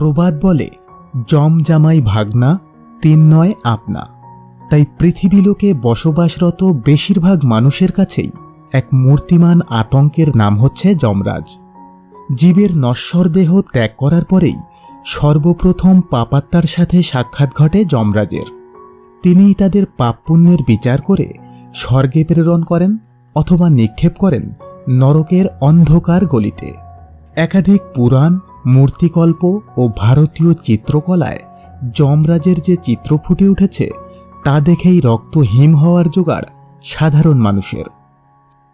প্রবাদ বলে, জম জামাই ভাগনা, তিন নয় আপনা। তাই পৃথিবীলোকে বসবাসরত বেশিরভাগ মানুষের কাছেই এক মূর্তিমান আতঙ্কের নাম হচ্ছে যমরাজ। জীবের নশ্বর দেহ ত্যাগ করার পরেই সর্বপ্রথম পাপাত্মার সাথে সাক্ষাৎ ঘটে যমরাজের। তিনিই তাদের পাপ পুণ্যের বিচার করে স্বর্গে প্রেরণ করেন অথবা নিক্ষেপ করেন নরকের অন্ধকার গলিতে। একাধিক পুরাণ, মূর্তিকল্প ও ভারতীয় চিত্রকলায় যমরাজের যে চিত্র ফুটে উঠেছে, তা দেখেই রক্ত হিম হওয়ার জোগাড় সাধারণ মানুষের।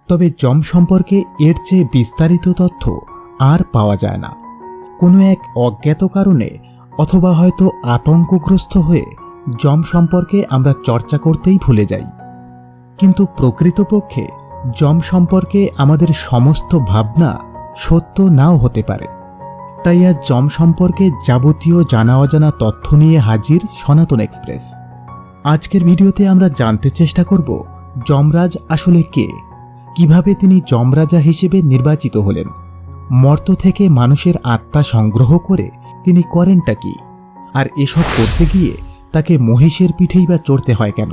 তবে যম সম্পর্কে এর চেয়ে বিস্তারিত তথ্য আর পাওয়া যায় না। কোনো এক অজ্ঞাত কারণে অথবা হয়তো আতঙ্কগ্রস্ত হয়ে যম সম্পর্কে আমরা চর্চা করতেই ভুলে যাই। কিন্তু প্রকৃতপক্ষে যম সম্পর্কে আমাদের সমস্ত ভাবনা সত্য নাও হতে পারে। তাই আজ যম সম্পর্কে যাবতীয় জানা অজানা তথ্য নিয়ে হাজির সনাতন এক্সপ্রেস। আজকের ভিডিওতে আমরা জানতে চেষ্টা করব, যমরাজ আসলে কে? কীভাবে তিনি যমরাজা হিসেবে নির্বাচিত হলেন? মর্ত থেকে মানুষের আত্মা সংগ্রহ করে তিনি করেনটা কি? আর এসব করতে গিয়ে তাকে মহিষের পিঠেই বা চড়তে হয় কেন?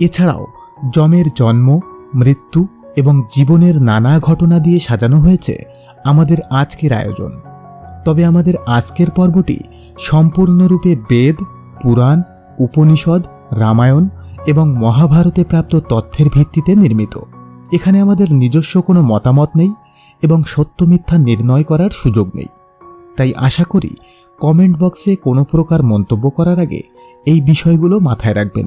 এছাড়াও যমের জন্ম, মৃত্যু এবং জীবনের নানা ঘটনা দিয়ে সাজানো হয়েছে আমাদের আজকের আয়োজন। তবে আমাদের আজকের পর্বটি সম্পূর্ণরূপে বেদ, পুরাণ, উপনিষদ, রামায়ণ এবং মহাভারতে প্রাপ্ত তথ্যের ভিত্তিতে নির্মিত। এখানে আমাদের নিজস্ব কোনো মতামত নেই এবং সত্য মিথ্যা নির্ণয় করার সুযোগ নেই। তাই আশা করি কমেন্ট বক্সে কোনো প্রকার মন্তব্য করার আগে এই বিষয়গুলো মাথায় রাখবেন।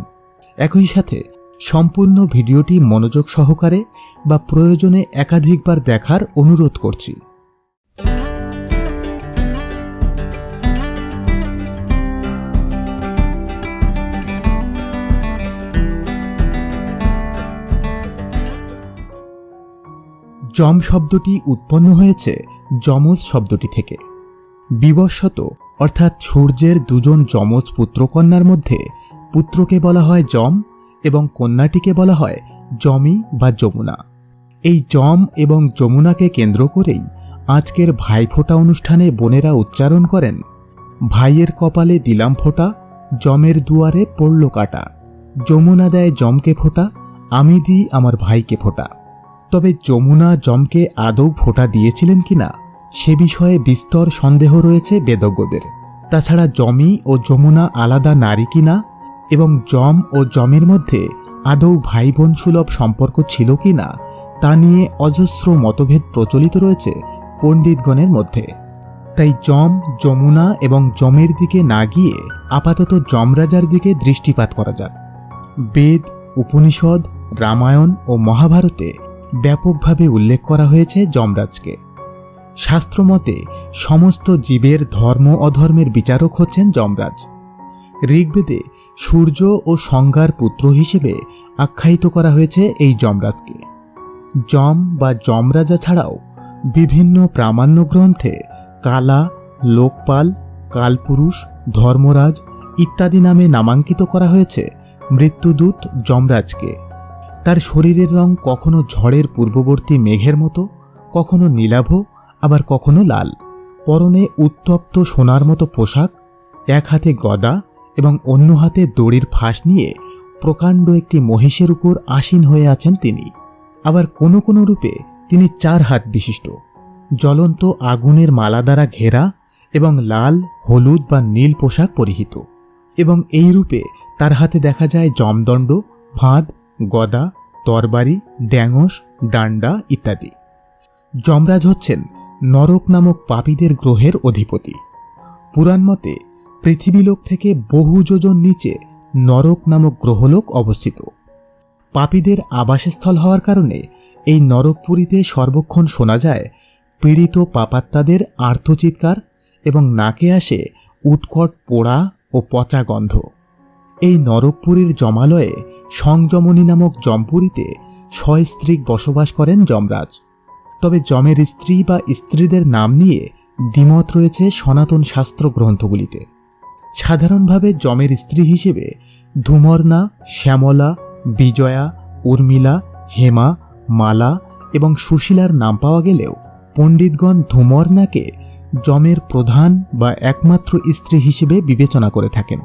একই সাথে সম্পূর্ণ ভিডিওটি মনোযোগ সহকারে বা প্রয়োজনে একাধিকবার দেখার অনুরোধ করছি। যম শব্দটি উৎপন্ন হয়েছে যমজ শব্দটি থেকে। বিবশত অর্থাৎ সূর্যের দুজন যমজ পুত্রকন্যার মধ্যে পুত্রকে বলা হয় যম এবং কন্যাটিকে বলা হয় জমি বা যমুনা। এই যম এবং যমুনাকে কেন্দ্র করেই আজকের ভাইফোঁটা অনুষ্ঠানে বোনেরা উচ্চারণ করেন, ভাইয়ের কপালে দিলাম ফোঁটা, জমের দুয়ারে পড়ল কাটা। যমুনা দেয় জমকে ফোঁটা, আমি দিই আমার ভাইকে ফোঁটা। তবে যমুনা জমকে আদৌ ফোঁটা দিয়েছিলেন কিনা সে বিষয়ে বিস্তর সন্দেহ রয়েছে বেদজ্ঞদের। তাছাড়া জমি ও যমুনা আলাদা নারী কিনা এবং জম ও জমের মধ্যে আদৌ ভাই বোন সুলভ সম্পর্ক ছিল কিনা তা নিয়ে অজস্র মতভেদ প্রচলিত রয়েছে পণ্ডিতগণের মধ্যে। তাই জম, যমুনা এবং জমের দিকে না গিয়ে আপাতত যমরাজার দিকে দৃষ্টিপাত করা যাক। বেদ, উপনিষদ, রামায়ণ ও মহাভারতে ব্যাপকভাবে উল্লেখ করা হয়েছে যমরাজকে। শাস্ত্রমতে সমস্ত জীবের ধর্ম অধর্মের বিচারক হচ্ছেন যমরাজ। ঋগ্বেদে সূর্য ও সংজ্ঞার পুত্র হিসেবে আখ্যায়িত করা হয়েছে এই যমরাজকে। যম বা যমরাজা ছাড়াও বিভিন্ন প্রামাণ্য গ্রন্থে কালা, লোকপাল, কালপুরুষ, ধর্মরাজ ইত্যাদি নামে নামাঙ্কিত করা হয়েছে মৃত্যুদূত যমরাজকে। তার শরীরের রং কখনো ঝড়ের পূর্ববর্তী মেঘের মতো, কখনো নীলাভ, আবার কখনো লাল। পরনে উত্তপ্ত সোনার মতো পোশাক, এক হাতে গদা এবং অন্য হাতে দড়ির ফাঁস নিয়ে প্রকাণ্ড একটি মহিষের উপর আসীন হয়ে আছেন তিনি। আবার কোনো কোনো রূপে তিনি চার হাত বিশিষ্ট। জ্বলন্ত আগুনের মালা দ্বারা ঘেরা এবং লাল, হলুদ বা নীল পোশাক পরিহিত। এবং এই রূপে তার হাতে দেখা যায় জমদণ্ড ফাঁদ, গদা, তরবারি, ড্যাঙস, ডান্ডা ইত্যাদি। যমরাজ হচ্ছেন নরক নামক পাপীদের গ্রহের অধিপতি। পুরাণ মতে পৃথিবীলোক থেকে বহু যোজন নিচে নরক নামক গ্রহলোক অবস্থিত। পাপীদের আবাসস্থল হওয়ার কারণে এই নরকপুরীতে সর্বক্ষণ শোনা যায়, পীড়িত পাপাত্মাদের আর্থচিৎকার এবং নাকে আসে উৎকট পোড়া ও পচা গন্ধ। এই নরকপুরীর জমালয়ে সংযমনী নামক জমপুরীতে সস্ত্রীক বসবাস করেন যমরাজ। তবে যমের স্ত্রী বা স্ত্রীদের নাম নিয়ে দ্বিমত রয়েছে সনাতন শাস্ত্র গ্রন্থগুলিতে। সাধারণভাবে যমের স্ত্রী হিসেবে ধুমর্না, শ্যামলা, বিজয়া, উর্মিলা, হেমা, মালা এবং সুশীলার নাম পাওয়া গেলেও পণ্ডিতগণ ধুমর্নাকে যমের প্রধান বা একমাত্র স্ত্রী হিসেবে বিবেচনা করে থাকেন।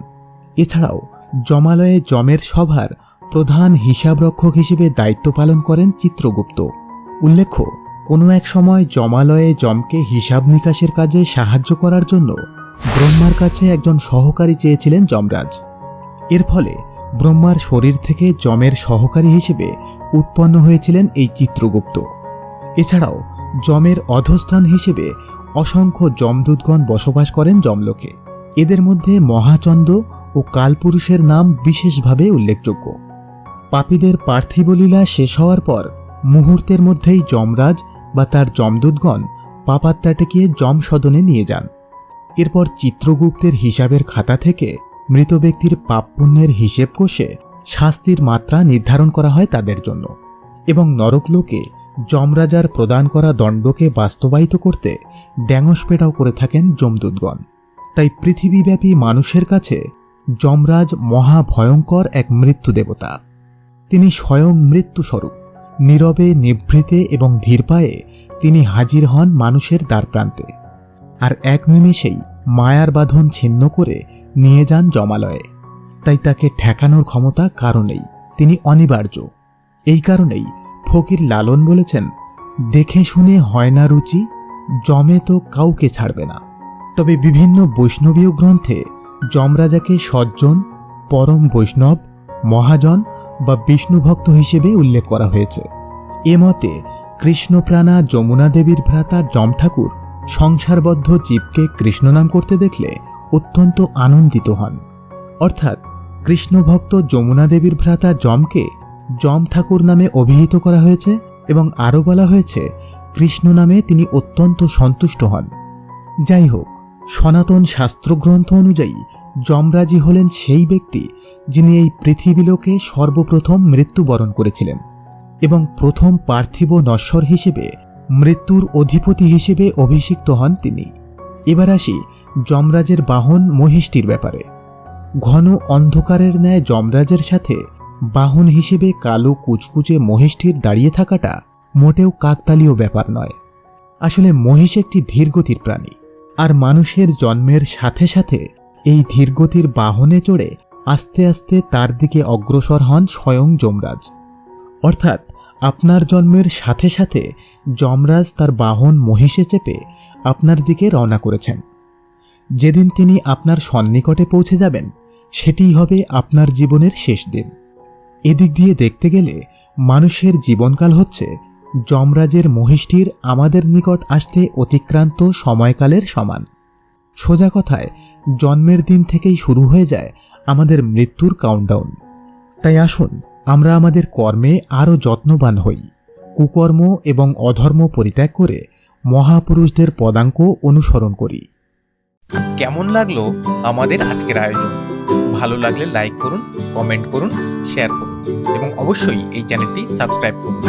এছাড়াও জমালয়ে যমের সভার প্রধান হিসাবরক্ষক হিসেবে দায়িত্ব পালন করেন চিত্রগুপ্ত। উল্লেখ্য, কোনো এক সময় জমালয়ে যমকে হিসাব নিকাশের কাজে সাহায্য করার জন্য ব্রহ্মার কাছে একজন সহকারী চেয়েছিলেন যমরাজ। এর ফলে ব্রহ্মার শরীর থেকে যমের সহকারী হিসেবে উৎপন্ন হয়েছিলেন এই চিত্রগুপ্ত। এছাড়াও যমের অধস্থান হিসেবে অসংখ্য যমদূতগণ বসবাস করেন যমলোকে। এদের মধ্যে মহাচন্দ ও কালপুরুষের নাম বিশেষভাবে উল্লেখযোগ্য। পাপীদের পার্থিব লীলা শেষ হওয়ার পর মুহূর্তের মধ্যেই যমরাজ বা তার যমদূতগণ পাপাত্মাটাকে যম সদনে নিয়ে যান। এরপর চিত্রগুপ্তের হিসাবের খাতা থেকে মৃত ব্যক্তির পাপ পুণ্যের হিসেব কষে শাস্তির মাত্রা নির্ধারণ করা হয় তাদের জন্য এবং নরকলোকে যমরাজার প্রদান করা দণ্ডকে বাস্তবায়িত করতে ড্যাঙস পেটাও করে থাকেন যমদূতগণ। তাই পৃথিবীব্যাপী মানুষের কাছে যমরাজ মহা ভয়ঙ্কর এক মৃত্যু দেবতা। তিনি স্বয়ং মৃত্যুস্বরূপ, নীরবে, নিভৃতে এবং ধীর পায়ে তিনি হাজির হন মানুষের দ্বারপ্রান্তে। আর এক নিমেষেই মায়ার বাঁধন ছিন্ন করে নিয়ে যান জমালয়ে। তাই তাকে ঠেকানোর ক্ষমতা কারণেই তিনি অনিবার্য। এই কারণেই ফকির লালন বলেছেন, দেখে শুনে হয় না রুচি, জমে তো কাউকে ছাড়বে না। তবে বিভিন্ন বৈষ্ণবীয় গ্রন্থে যমরাজাকে সজ্জন, পরম বৈষ্ণব, মহাজন বা বিষ্ণুভক্ত হিসেবে উল্লেখ করা হয়েছে। এ মতে কৃষ্ণপ্রাণা যমুনা দেবীর ভ্রাতা যম ঠাকুর সংসারবদ্ধ জীবকে কৃষ্ণ নাম করতে দেখলে অত্যন্ত আনন্দিত হন। অর্থাৎ কৃষ্ণভক্ত যমুনা দেবীর ভ্রাতা যমকে যম ঠাকুর নামে অভিহিত করা হয়েছে এবং আরও বলা হয়েছে, কৃষ্ণ নামে তিনি অত্যন্ত সন্তুষ্ট হন। যাই হোক, সনাতন শাস্ত্রগ্রন্থ অনুযায়ী যমরাজি হলেন সেই ব্যক্তি যিনি এই পৃথিবীলোকে সর্বপ্রথম মৃত্যুবরণ করেছিলেন এবং প্রথম পার্থিব নশ্বর হিসেবে মৃত্যুর অধিপতি হিসেবে অভিষিক্ত হন তিনি। এবার আসি যমরাজের বাহন মহিষ্টির ব্যাপারে। ঘন অন্ধকারের ন্যায় যমরাজের সাথে বাহন হিসেবে কালো কুচকুচে মহিষ্ঠির দাঁড়িয়ে থাকাটা মোটেও কাকতালীয় ব্যাপার নয়। আসলে মহিষ একটি ধীরগতির প্রাণী, আর মানুষের জন্মের সাথে সাথে এই ধীরগতির বাহনে চড়ে আস্তে আস্তে তার দিকে অগ্রসর হন স্বয়ং যমরাজ। অর্থাৎ আপনার জন্মের সাথে সাথে যমরাজ তার বাহন মহিষে চেপে আপনার দিকে রওনা করেছেন। যেদিন তিনি আপনার সন্নিকটে পৌঁছে যাবেন, সেটিই হবে আপনার জীবনের শেষ দিন। এদিক দিয়ে দেখতে গেলে মানুষের জীবনকাল হচ্ছে যমরাজের মহিষটির আমাদের নিকট আসতে অতিক্রান্ত সময়কালের সমান। সোজা কথায়, জন্মের দিন থেকেই শুরু হয়ে যায় আমাদের মৃত্যুর কাউন্টডাউন তাই আসুন আমরা আমাদের কর্মে আরও যত্নবান হই। কুকর্ম এবং অধর্ম পরিত্যাগ করে মহাপুরুষদের পদাঙ্ক অনুসরণ করি। কেমন লাগল আমাদের আজকের আয়োজন? ভালো লাগলে লাইক করুন কমেন্ট করুন শেয়ার করুন এবং অবশ্যই এই চ্যানেলটি সাবস্ক্রাইব করুন।